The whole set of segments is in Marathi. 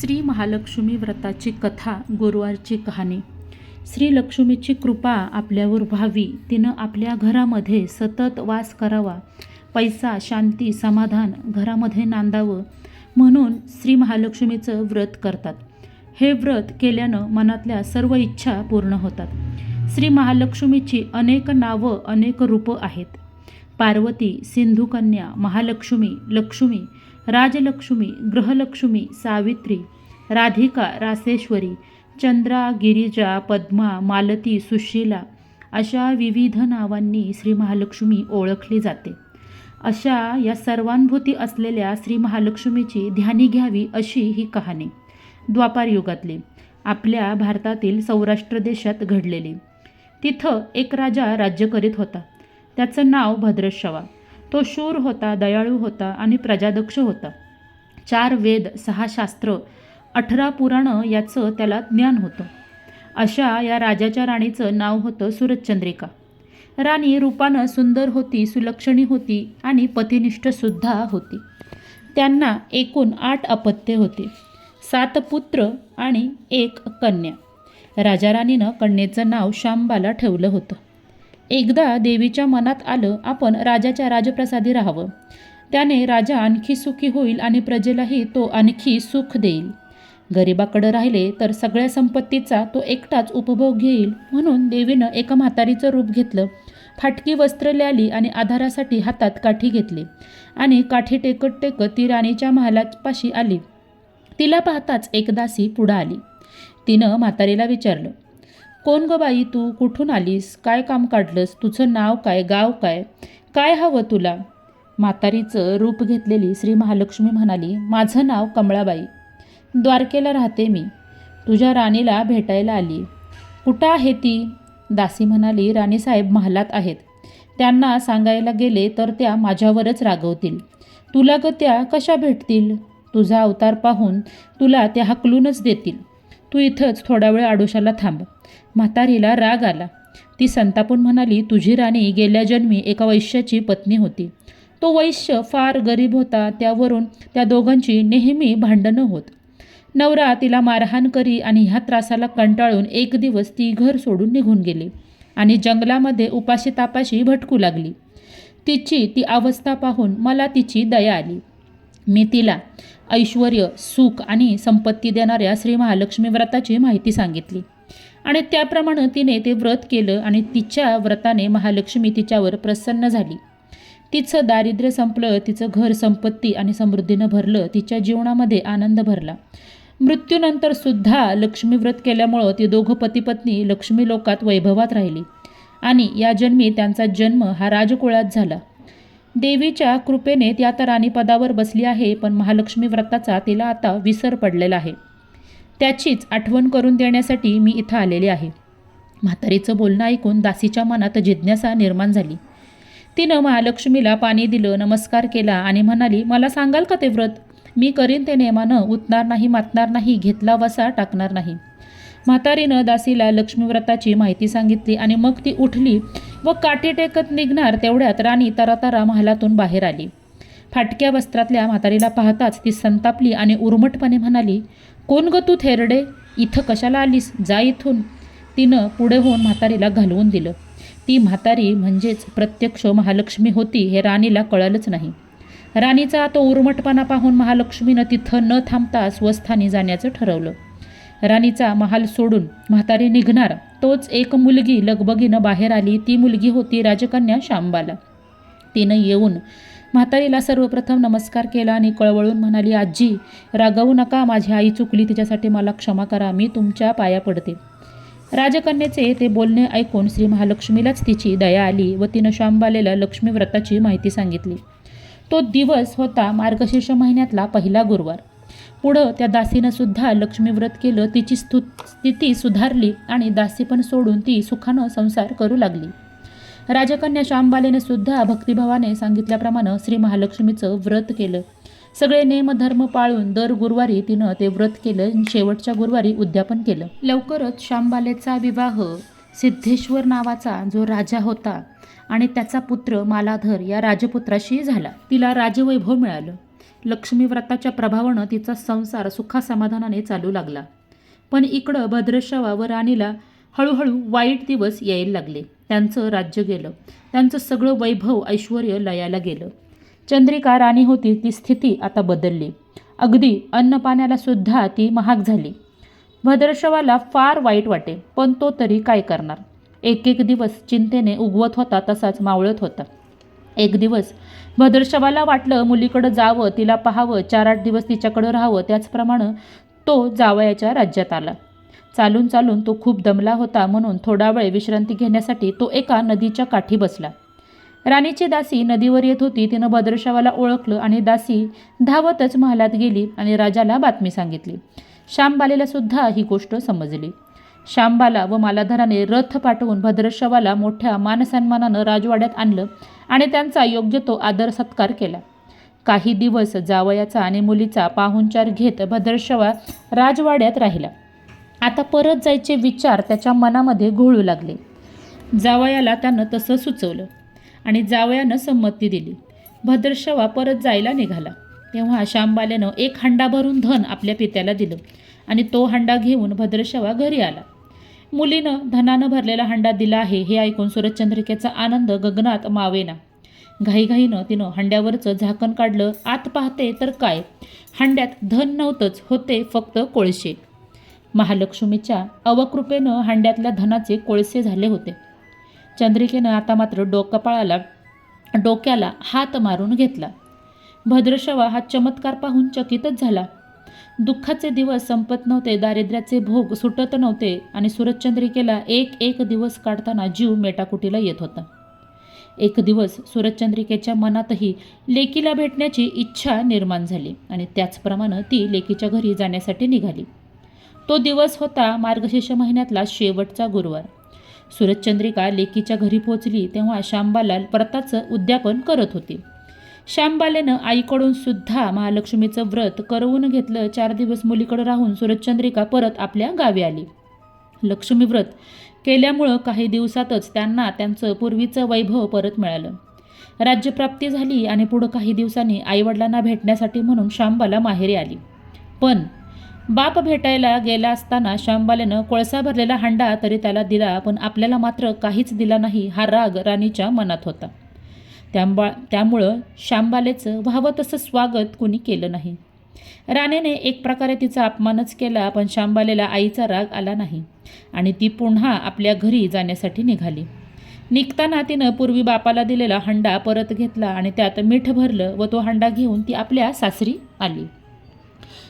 श्री महालक्ष्मी व्रताची कथा गुरुवारची कहाणी. श्री लक्ष्मीची कृपा आपल्यावर व्हावी. तिनं आपल्या घरामध्ये सतत वास करावा. पैसा शांती समाधान घरामध्ये नांदावं म्हणून श्री महालक्ष्मीचं व्रत करतात. हे व्रत केल्यानं मनातल्या सर्व इच्छा पूर्ण होतात. श्री महालक्ष्मीची अनेक नावं अनेक रूपं आहेत. पार्वती सिंधुकन्या महालक्ष्मी लक्ष्मी राजलक्ष्मी ग्रहलक्ष्मी सावित्री राधिका रासेश्वरी चंद्रा गिरिजा पद्मा मालती सुशीला अशा विविध नावांनी श्री महालक्ष्मी ओळखली जाते अशा या सर्वांभूती असलेल्या श्री महालक्ष्मीची ध्यानी घ्यावी अशी ही कहाणी द्वापार युगातली आपल्या भारतातील सौराष्ट्र देशात घडलेली तिथं एक राजा राज्य करीत होता त्याचं नाव भद्रशवा तो शूर होता दयाळू होता आणि प्रजादक्ष होता. चार वेद सहा शास्त्र अठरा पुराणं याचं त्याला ज्ञान होतं. अशा या राजाच्या राणीचं नाव होतं सुरतचंद्रिका राणी रूपानं सुंदर होती सुलक्षणी होती आणि पतिनिष्ठसुद्धा होती. त्यांना एकूण आठ अपत्ये होती. सात पुत्र आणि एक कन्या. राजाराणीनं कन्येचं नाव शांबाला ठेवलं होतं. एकदा देवीच्या मनात आलं आपण राजाच्या राजप्रसादी राहावं. त्याने राजा आणखी सुखी होईल आणि प्रजेलाही तो आणखी सुख देईल. गरिबाकडं राहिले तर सगळ्या संपत्तीचा तो एकटाच उपभोग घेईल. म्हणून देवीनं एका म्हातारीचं रूप घेतलं. फाटकी वस्त्र ल्याली आणि आधारासाठी हातात काठी घेतली. आणि काठी टेकत टेकत ती राणीच्या महालापाशी आली. तिला पाहताच एक दासी पुढं आली. तिनं म्हातारीला विचारलं कोण ग बाई तू? कुठून आलीस? काय काम काढलंस? तुझं नाव काय? गाव काय? काय हवं तुला? म्हातारीचं रूप घेतलेली श्री महालक्ष्मी म्हणाली माझं नाव कमळाबाई. द्वारकेला राहते मी. तुझ्या राणीला भेटायला आली. कुठं आहे ती? दासी म्हणाली राणीसाहेब महालात आहेत. त्यांना सांगायला गेले तर त्या माझ्यावरच रागवतील. तुला ग त्या कशा भेटतील? तुझा अवतार पाहून तुला त्या हकलूनच देतील. तू इथंच थोडा वेळ आडोशाला थांब. म्हातारीला राग आला. ती संतापून म्हणाली तुझी राणी गेल्या जन्मी एका वैश्याची पत्नी होती. तो वैश्य फार गरीब होता. त्यावरून त्या दोघांची नेहमी भांडणं होत. नवरा तिला मारहाण करी आणि ह्या त्रासाला कंटाळून एक दिवस ती घर सोडून निघून गेली आणि जंगलामध्ये उपाशी तापाशी भटकू लागली. तिची ती अवस्था पाहून मला तिची दया आली. मी तिला ऐश्वर सुख आणि संपत्ती देणाऱ्या श्री महालक्ष्मी व्रताची माहिती सांगितली. आणि त्याप्रमाणे तिने ते व्रत केलं आणि तिच्या व्रताने महालक्ष्मी तिच्यावर प्रसन्न झाली. तिचं दारिद्र्य संपलं तिचं घर संपत्ती आणि समृद्धीनं भरलं तिच्या जीवनामध्ये आनंद भरला. मृत्यूनंतर सुद्धा लक्ष्मी व्रत केल्यामुळं ती दोघं पतीपत्नी लक्ष्मी लोकात वैभवात राहिली. आणि या जन्मी त्यांचा जन्म हा राजकुळात झाला. देवीच्या कृपेने ती आता राणीपदावर बसली आहे पण महालक्ष्मी व्रताचा तिला आता विसर पडलेला आहे. त्याचीच आठवण करून देण्यासाठी मी इथं आलेले आहे. म्हातारीचं बोलणं ऐकून दासीच्या मनात जिज्ञासा निर्माण झाली. तिनं महालक्ष्मीला पाणी दिलं नमस्कार केला आणि म्हणाली मला सांगाल का ते व्रत? मी करीन ते नेमानं उतणार नाही मातणार नाही घेतला वसा टाकणार नाही. म्हातारीनं दासीला लक्ष्मीव्रताची माहिती सांगितली आणि मग ती उठली व काठी टेकत निघणार तेवढ्यात राणी तरातारा महालातून बाहेर आली. फाटक्या वस्त्रातल्या म्हातारीला पाहताच ती संतापली आणि उर्मटपणे म्हणाली कोण ग तू थेरडे? इथं कशाला आलीस? जा इथून. तिनं पुढे होऊन म्हातारीला घालवून दिलं. ती म्हातारी म्हणजेच प्रत्यक्ष महालक्ष्मी होती हे राणीला कळलंच नाही. राणीचा तो उर्मटपणा पाहून महालक्ष्मीनं तिथं न थांबता स्वस्थानी जाण्याचं ठरवलं. राणीचा महाल सोडून म्हातारी निघणार तोच एक मुलगी लगबगीनं बाहेर आली ती मुलगी होती राजकन्या शांबाला. तिनं येऊन म्हातारीला सर्वप्रथम नमस्कार केला आणि कळवळून म्हणाली आजी रागवू नका माझी आई चुकली तिच्यासाठी मला क्षमा करा मी तुमच्या पाया पडते. राजकन्याचे ते बोलणे ऐकून श्री महालक्ष्मीलाच तिची दया आली व तिनं शांबालेला लक्ष्मी व्रताची माहिती सांगितली. तो दिवस होता मार्गशीर्ष महिन्यातला पहिला गुरुवार. पुढं त्या दासीनं सुद्धा लक्ष्मी व्रत केलं तिची स्तु स्थिती सुधारली आणि दासी पण सोडून ती सुखानं संसार करू लागली. राजकन्या श्यामबालेने सुद्धा भक्तिभावाने सांगितल्याप्रमाणे श्री महालक्ष्मीचं व्रत केलं. सगळे नेमधर्म पाळून दर गुरुवारी तिनं ते व्रत केलं आणि शेवटच्या गुरुवारी उद्यापन केलं. लवकरच श्यामबालेचा विवाह सिद्धेश्वर नावाचा जो राजा होता आणि त्याचा पुत्र मालाधर या राजपुत्राशी झाला. तिला राजवैभव मिळालं. लक्ष्मीव्रताच्या प्रभावानं तिचा संसार सुखासमाधानाने चालू लागला. पण इकडं भद्रशवा व राणीला हळूहळू वाईट दिवस यायला लागले. त्यांचं राज्य गेलं. त्यांचं सगळं वैभव ऐश्वर लयाला गेलं. चंद्रिका राणी होती ती स्थिती आता बदलली. अगदी अन्नपाण्याला सुद्धा ती महाग झाली. भद्रशवाला फार वाईट वाटे पण तो तरी काय करणार? एक एक दिवस चिंतेने उगवत होता तसाच मावळत होता. एक दिवस. भद्रशवाला वाटलं मुलीकडं जावं तिला पाहावं चार आठ दिवस तिच्याकडं राहावं त्याचप्रमाणे तो जावयाच्या राज्यात आला. चालून चालून तो खूप दमला होता म्हणून थोडा वेळ विश्रांती घेण्यासाठी तो एका नदीच्या काठी बसला. राणीची दासी नदीवर येत होती तिनं भद्रशवाला ओळखलं आणि दासी धावतच महालात गेली आणि राजाला बातमी सांगितली. श्यामबालेला सुद्धा ही गोष्ट समजली. श्यामबाला व मालाधराने रथ पाठवून भद्रशवाला मोठ्या मानसन्मानानं राजवाड्यात आणलं आणि त्यांचा योग्य तो आदर सत्कार केला. काही दिवस जावयाचा आणि मुलीचा पाहुणचार घेत भद्रशवा राजवाड्यात राहिला. आता परत जायचे विचार त्याच्या मनामध्ये घोळू लागले. जावयाला त्यानं तसं सुचवलं आणि जावयानं संमती दिली. भद्रशवा परत जायला निघाला. तेव्हा शांबाल्यानं एक हंडा भरून धन आपल्या पित्याला दिलं आणि तो हंडा घेऊन भद्रशवा घरी आला. मुलीनं धनानं भरलेला हंडा दिला आहे हे ऐकून सूरजचंद्रिकेचा आनंद गगनात मावेना. घाईघाईनं तिनं हंड्यावरचं झाकण काढलं आत पाहते तर काय? हंड्यात धन नव्हतंच होते फक्त कोळसे महालक्ष्मीच्या अवकृपेनं हंड्यातल्या धनाचे कोळसे झाले होते. चंद्रिकेनं आता मात्र डोकपाळाला डोक्याला हात मारून घेतला. भद्रशवा हा चमत्कार पाहून चकितच झाला. दुःखाचे दिवस संपत नव्हते दारिद्र्याचे भोग सुटत नव्हते आणि सूरजचंद्रिकेला एक एक दिवस काढताना जीव मेटाकुटीला येत होता. एक दिवस सूरजचंद्रिकेच्या मनातही लेकीला भेटण्याची इच्छा निर्माण झाली आणि त्याचप्रमाणे ती लेकीच्या घरी जाण्यासाठी निघाली. तो दिवस होता मार्गशीर्ष महिन्यातला शेवटचा गुरुवार. सूरजचंद्रिका लेकीच्या घरी पोचली तेव्हा श्यामबालाल व्रताचं उद्यापन करत होती. श्यामबालेनं आईकडून सुद्धा महालक्ष्मीचं व्रत करवून घेतलं. चार दिवस मुलीकडे राहून सूरजचंद्रिका परत आपल्या गावी आली. लक्ष्मी व्रत केल्यामुळं काही दिवसातच त्यांना त्यांचं पूर्वीचं वैभव परत मिळालं. राज्यप्राप्ती झाली आणि पुढं काही दिवसांनी आईवडिलांना भेटण्यासाठी म्हणून श्यामबाला माहेरी आली. पण बाप भेटायला गेला असताना श्यामबालेनं कोळसा भरलेला हांडा तरी त्याला दिला पण आपल्याला मात्र काहीच दिला नाही हा राग राणीच्या मनात होता. त्यामुळं त्यामुळं श्यामबालेचं व्हावं तसं स्वागत कुणी केलं नाही. राणेने एक प्रकारे तिचा अपमानच केला पण श्यामबालेला आईचा राग आला नाही आणि ती पुन्हा आपल्या घरी जाण्यासाठी निघाली. निघताना तिनं पूर्वी बापाला दिलेला हंडा परत घेतला आणि त्यात मीठ भरलं व तो हंडा घेऊन ती आपल्या सासरी आली.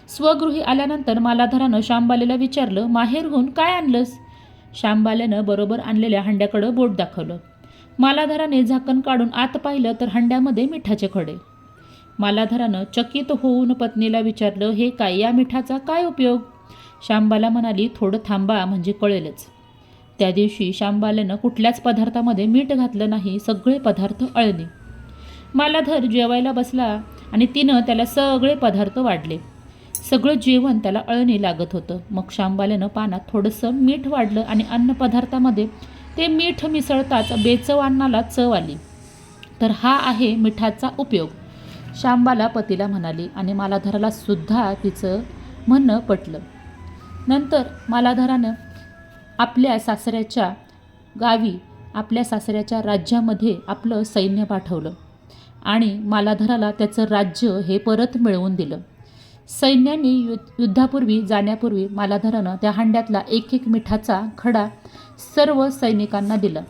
स्वगृही आल्यानंतर मालाधरानं श्यामबालेला विचारलं माहेरहून काय आणलंस? श्यामबाल्यानं बरोबर आणलेल्या हंड्याकडं बोट दाखवलं. मालाधराने झाकण काढून आत पाहिलं तर हंड्यामध्ये मिठाचे खडे. मालाधरानं चकित होऊन पत्नीला विचारलं हे काय या मिठाचा काय उपयोग? श्यामबाला म्हणाली थोडं थांबा म्हणजे कळेलच. त्या दिवशी श्यामबाल्यानं कुठल्याच पदार्थामध्ये मीठ घातलं नाही सगळे पदार्थ अळले. मालाधर जेवायला बसला आणि तिनं त्याला सगळे पदार्थ वाढले. सगळं जेवण त्याला अळणी लागत होतं. मग शांबाल्यानं पानात थोडंसं मीठ वाढलं आणि अन्नपदार्थामध्ये ते मीठ मिसळताच बेचव अन्नाला चव आली. तर हा आहे मिठाचा उपयोग. शांबाला पतीला म्हणाली आणि मालाधराला सुद्धा तिचं म्हणणं पटलं. नंतर मालाधरानं आपल्या सासऱ्याच्या गावी आपल्या सासऱ्याच्या राज्यामध्ये आपलं सैन्य पाठवलं आणि मालाधराला त्याचं राज्य हे परत मिळवून दिलं. सैन्याने युद्ध युद्धापूर्वी जाण्यापूर्वी मालाधरानं त्या हांड्यातला एक एक मिठाचा खडा सर्व सैनिकांना दिलं.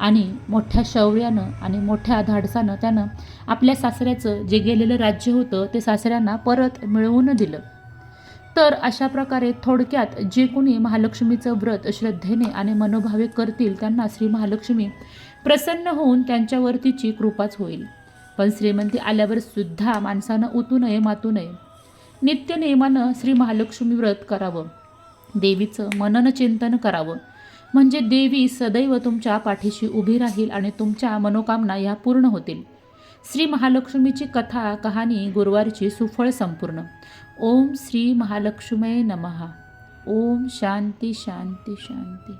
आणि मोठ्या शौर्यानं आणि मोठ्या धाडसानं त्यानं आपल्या सासऱ्याचं जे गेलेलं राज्य होतं ते सासऱ्यांना परत मिळवून दिलं. तर अशा प्रकारे थोडक्यात जे कोणी महालक्ष्मीचं व्रत श्रद्धेने आणि मनोभावे करतील त्यांना श्री महालक्ष्मी प्रसन्न होऊन त्यांच्यावर तिची कृपाच होईल. पण श्रीमंती आल्यावर सुद्धा माणसानं उतू नये मातू नये. नित्य नियमानं श्री महालक्ष्मी व्रत करावं. देवीचं मनन चिंतन करावं. म्हणजे देवी सदैव तुमच्या पाठीशी उभी राहील आणि तुमच्या मनोकामना ह्या पूर्ण होतील. श्री महालक्ष्मीची कथा कहाणी गुरुवारची सुफळ संपूर्ण. ओम श्री महालक्ष्मी नमहा ओम शांती शांती शांती.